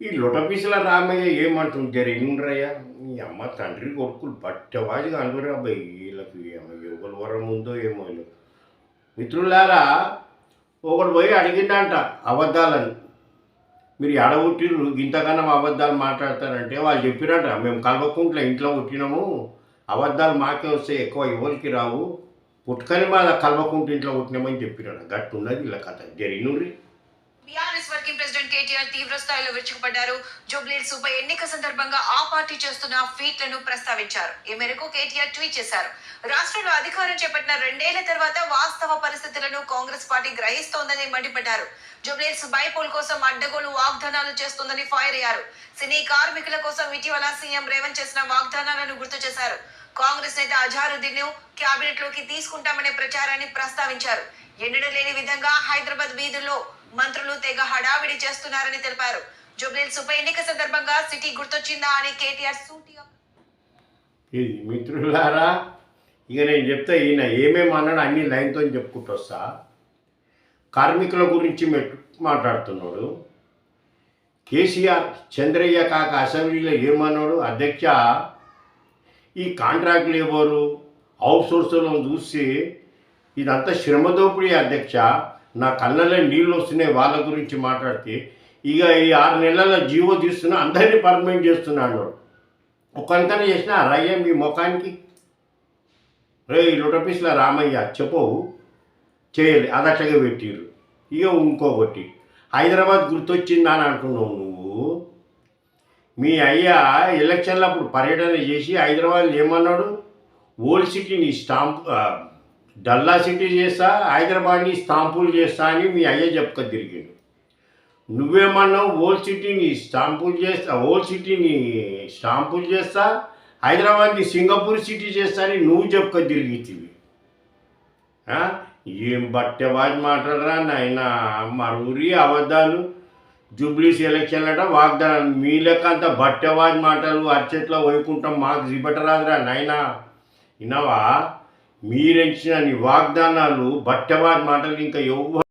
ఈ లొటపీసుల రామయ్య ఏమంటుంటారు ఎన్నురయ్య మీ అమ్మ తండ్రి కొడుకులు పట్టవాదిగా అంటురా అబ్బాయి వీళ్ళకి ఏమో వరం ఉందో ఏమో వీళ్ళు. మిత్రులారా ఒకడు పోయి అడిగిందంట అబద్ధాలని. మీరు ఎడగొట్టిర్రు ఇంతకన్నా అబద్ధాలు మాట్లాడతారంటే వాళ్ళు చెప్పినట్ట మేము కల్వకుంట్ల ఇంట్లో పుట్టినాము. అబద్ధాలు మాకే వస్తే ఎక్కువ ఎవరికి రావు? పుట్టుకని మా కల్వకుంట ఇంట్లో పుట్టినామని చెప్పినాడు గట్టు ఉన్నది ఇలా కథ జరిగినరి బీఆర్ఎస్ వర్కింగ్ ప్రెసిడెంట్ కేటీఆర్ తీవ్ర స్థాయిలో విరుచుకుపడ్డారు. జూబ్లీహిల్స్ ఉప ఎన్నిక సందర్భంగా ఆ పార్టీ చేస్తున్న ఫీట్లను ప్రస్తావించారు. ఈ మేరకు కేటీఆర్ ట్వీట్ చేశారు. రాష్ట్రంలో అధికారం చేపట్టిన రెండేళ్ళ తర్వాత వాస్తవ పరిస్థితులను కాంగ్రెస్ పార్టీ గ్రహిస్తోందని మండిపడ్డారు. జూబ్లీహిల్స్ బైపోల్ కోసం అడ్డగోలు వాగ్దానాలు చేస్తోందని ఫైర్ అయ్యారు. సినీ కార్మికుల కోసం ఇటీవల సీఎం రేవంత్ చేసిన వాగ్దానాలను గుర్తు చేశారు. కాంగ్రెస్ నేత అజారుద్దీన్ను లోకి తీసుకుంటామనే ప్రచారాన్ని ప్రస్తావించారు. ఎన్నడూ లేని విధంగా హైదరాబాద్ వీధుల్లో మంత్రులు తెగ హడావిడి చేస్తున్నారని తెలిపారు. జూబ్లీహిల్స్ ఉప ఎన్నిక సందర్భంగా సిటీ గుర్తొచ్చిందా అని కేటీఆర్ సూటిగా ఇది మిత్రులారా ఇక నేను చెప్తే ఈయన ఏమేమి అన్నాడు అన్ని లైన్తో చెప్పుకుంటూ వస్తా. కార్మికుల గురించి మెట్టు మాట్లాడుతున్నాడు. కేసీఆర్ చంద్రయ్య కాక అసెంబ్లీలో ఏమన్నాడు? అధ్యక్ష ఈ కాంట్రాక్ట్ లేబరు అవుట్ సోర్సులను చూసి ఇదంతా శ్రమదోపిడి అధ్యక్ష. నా కళ్ళలో నీళ్ళు వస్తున్నాయి వాళ్ళ గురించి మాట్లాడితే ఇక ఈ ఆరు నెలల జీవో తీస్తున్నా అందరినీ పర్మనెంట్ చేస్తున్నాడు ఒక్కనికన్నా చేసిన రయ్య మీ ముఖానికి రే లుటపీస్ల రామయ్య చెప్పవు చేయలే అదట్లగా పెట్టిరు ఇక ఇంకొకటి హైదరాబాద్ గుర్తొచ్చింది అని అంటున్నావు నువ్వు? మీ అయ్యా ఎలక్షన్లప్పుడు పర్యటన చేసి హైదరాబాద్ ఏమన్నాడు? ఓల్డ్ సిటీని స్టాంప్ డల్లా సిటీ చేస్తా హైదరాబాద్ని స్టాంపులు చేస్తా అని మీ అయ్య చెప్పుక తిరిగిండు. నువ్వేమన్నావు ఓల్డ్ సిటీని స్టాంపులు చేస్తా ఓల్డ్ సిటీని స్టాంపులు చేస్తా హైదరాబాద్ని సింగపూర్ సిటీ చేస్తా అని నువ్వు చెప్పుక తిరిగితివి. ఏం ఏం బట్టెవాజ్ మాట్లాడరా నాయన మరూరి అబద్ధాలు జూబ్లీస్ ఎలక్షన్లట వాగ్దానాలు మీ లెక్క అంత బట్టెవాజ్ మాటలు అర్చెట్లో వైకుంఠం మాకు జిబెటరాదురా నాయనా. విన్నావా? మీరెంచిన నీ వాగ్దానాలు బట్టవారి మాటలు ఇంకా ఎవ్వరు